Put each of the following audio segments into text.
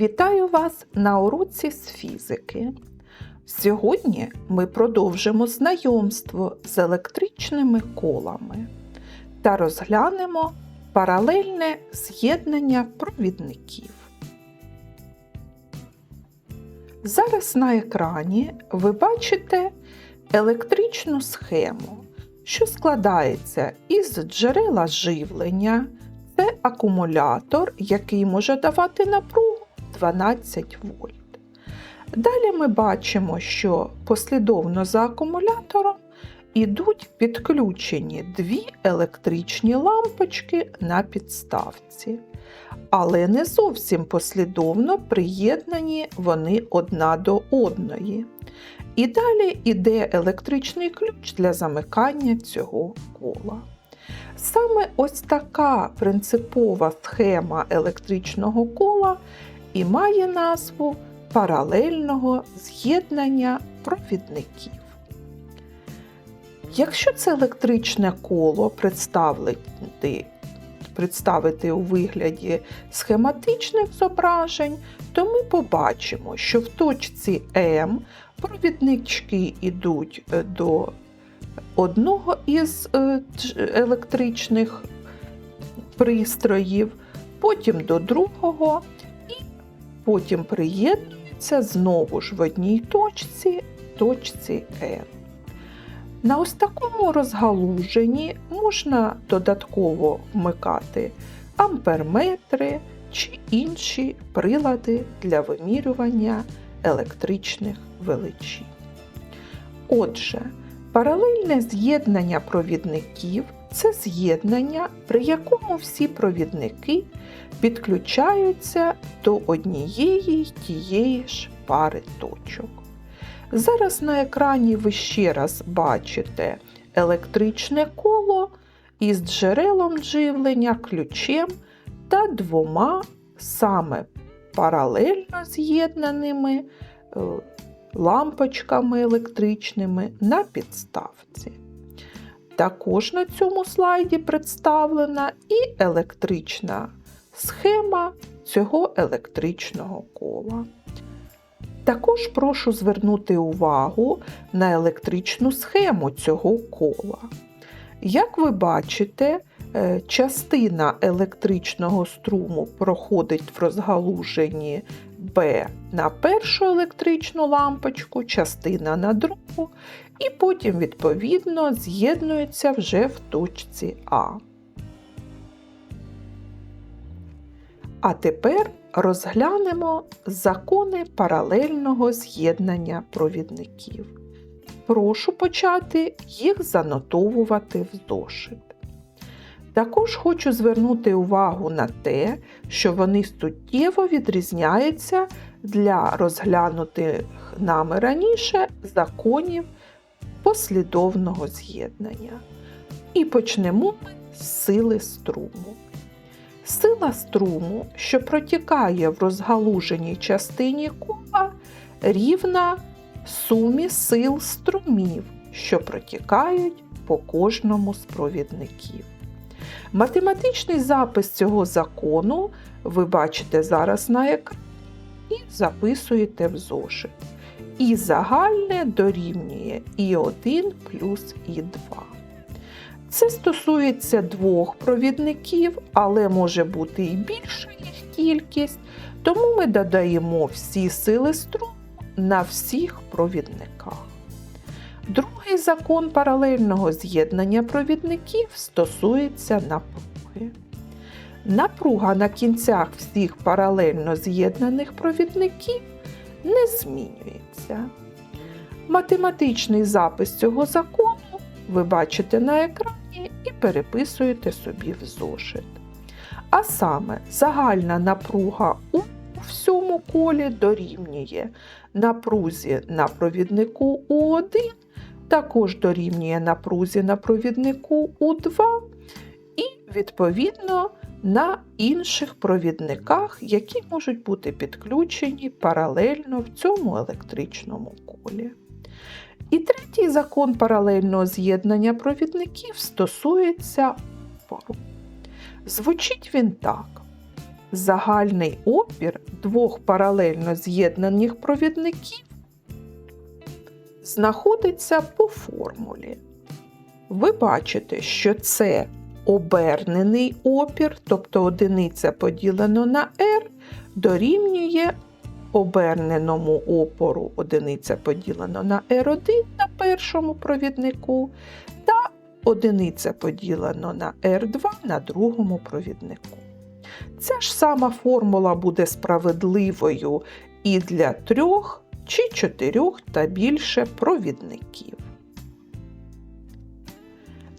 Вітаю вас на уроці з фізики. Сьогодні ми продовжимо знайомство з електричними колами та розглянемо паралельне з'єднання провідників. Зараз на екрані ви бачите електричну схему, що складається із джерела живлення. Це акумулятор, який може давати напругу 12 вольт. Далі ми бачимо, що послідовно за акумулятором ідуть підключені дві електричні лампочки на підставці. Але не зовсім послідовно приєднані вони одна до одної. І далі йде електричний ключ для замикання цього кола. Саме ось така принципова схема електричного кола і має назву паралельного з'єднання провідників. Якщо це електричне коло представити, представити у вигляді схематичних зображень, то ми побачимо, що в точці М провіднички йдуть до одного із електричних пристроїв, потім до другого, потім приєднуються знову ж в одній точці, точці N. На ось такому розгалуженні можна додатково вмикати амперметри чи інші прилади для вимірювання електричних величин. Отже, Паралельне з'єднання провідників це з'єднання, при якому всі провідники підключаються до однієї тієї ж пари точок. Зараз на екрані ви ще раз бачите електричне коло із джерелом живлення, ключем та двома саме паралельно з'єднаними лампочками електричними на підставці. Також на цьому слайді представлена і електрична схема цього електричного кола. Також прошу звернути увагу на електричну схему цього кола. Як ви бачите, частина електричного струму проходить в розгалуженні Б на першу електричну лампочку, частина на другу, і потім, відповідно, з'єднується вже в точці А. А тепер розглянемо закони паралельного з'єднання провідників. Прошу почати їх занотовувати в зошит. Також хочу звернути увагу на те, що вони суттєво відрізняються для розглянутих нами раніше законів послідовного з'єднання. І почнемо з сили струму. Сила струму, що протікає в розгалуженій частині кола, рівна сумі сил струмів, що протікають по кожному з провідників. Математичний запис цього закону ви бачите зараз на екрані і записуєте в зошит. І загальне дорівнює І1 плюс І2. Це стосується двох провідників, але може бути і більша їх кількість, тому ми додаємо всі сили струму на всіх провідниках. Другий закон паралельного з'єднання провідників стосується напруги. Напруга на кінцях всіх паралельно з'єднаних провідників не змінюється. Математичний запис цього закону ви бачите на екрані і переписуєте собі в зошит. А саме загальна напруга у всьому колі дорівнює напрузі на провіднику У1 також дорівнює напрузі на провіднику У2 і, відповідно, на інших провідниках, які можуть бути підключені паралельно в цьому електричному колі. І третій закон паралельного з'єднання провідників стосується опору. Звучить він так. загальний опір двох паралельно з'єднаних провідників знаходиться по формулі. Ви бачите, що це обернений опір, тобто одиниця поділено на R, дорівнює оберненому опору одиниця поділено на R1 на першому провіднику та одиниця поділено на R2 на другому провіднику. Ця ж сама формула буде справедливою і для трьох чи чотирьох та більше провідників.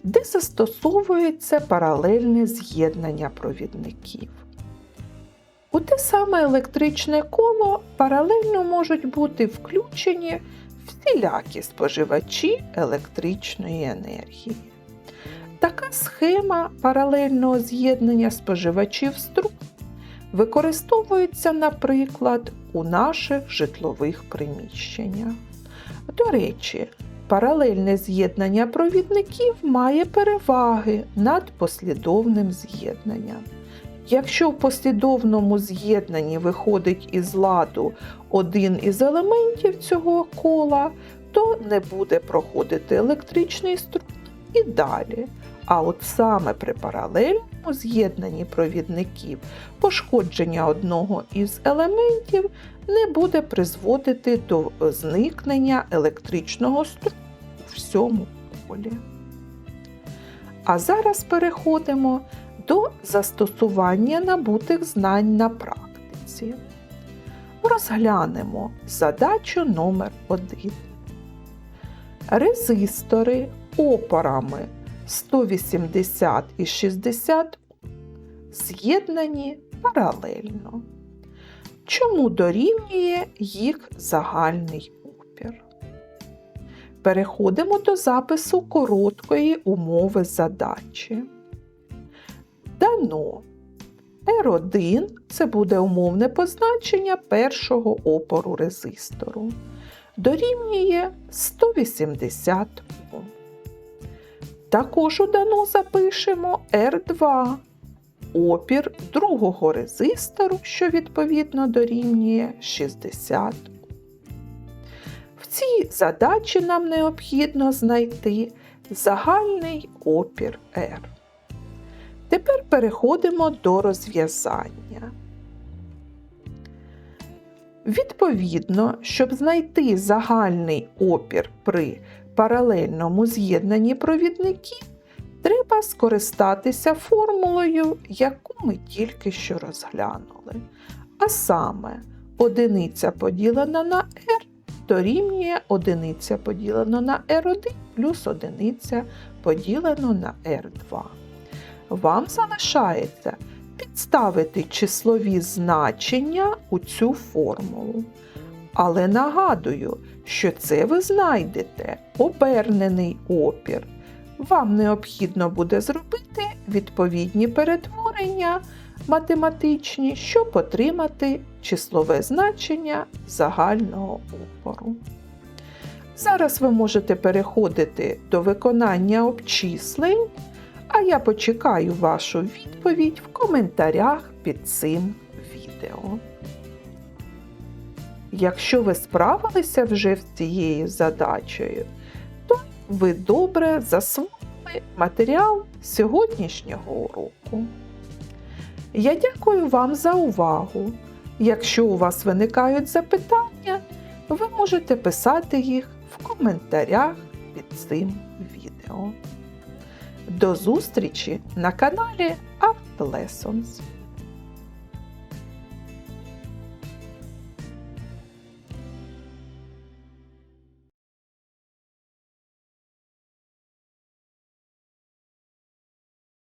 Де застосовується паралельне з'єднання провідників? У те саме електричне коло паралельно можуть бути включені всілякі споживачі електричної енергії. Така схема паралельного з'єднання споживачів струм використовується, наприклад, у наших житлових приміщеннях. До речі, паралельне з'єднання провідників має переваги над послідовним з'єднанням. Якщо в послідовному з'єднанні виходить із ладу один із елементів цього кола, то не буде проходити електричний струм і далі. А от саме при паралельному з'єднанні провідників пошкодження одного із елементів не буде призводити до зникнення електричного струму у всьому колі. А зараз переходимо до застосування набутих знань на практиці. Розглянемо задачу номер 1 Резистори опорами 180 і 60 з'єднані паралельно. Чому дорівнює їх загальний опір? Переходимо до запису короткої умови задачі. Дано R1 це буде умовне позначення першого опору резистору. Дорівнює 180 Ом. Також у дано запишемо R2 опір другого резистору, що відповідно дорівнює 60 В цій задачі нам необхідно знайти загальний опір R. Тепер переходимо до розв'язання. Відповідно, щоб знайти загальний опір при паралельному з'єднанні провідників, треба скористатися формулою, яку ми тільки що розглянули. А саме, одиниця поділена на r дорівнює одиниця поділено на r1 плюс одиниця поділено на r2 вам залишається підставити числові значення у цю формулу. Але нагадую, що це ви знайдете обернений опір. Вам необхідно буде зробити відповідні перетворення математичні, щоб отримати числове значення загального опору. Зараз ви можете переходити до виконання обчислень а я почекаю вашу відповідь в коментарях під цим відео. Якщо ви справилися вже з цією задачею, то ви добре засвоїли матеріал сьогоднішнього уроку. Я дякую вам за увагу. Якщо у вас виникають запитання, ви можете писати їх в коментарях під цим відео. До зустрічі на каналі Art Lessons.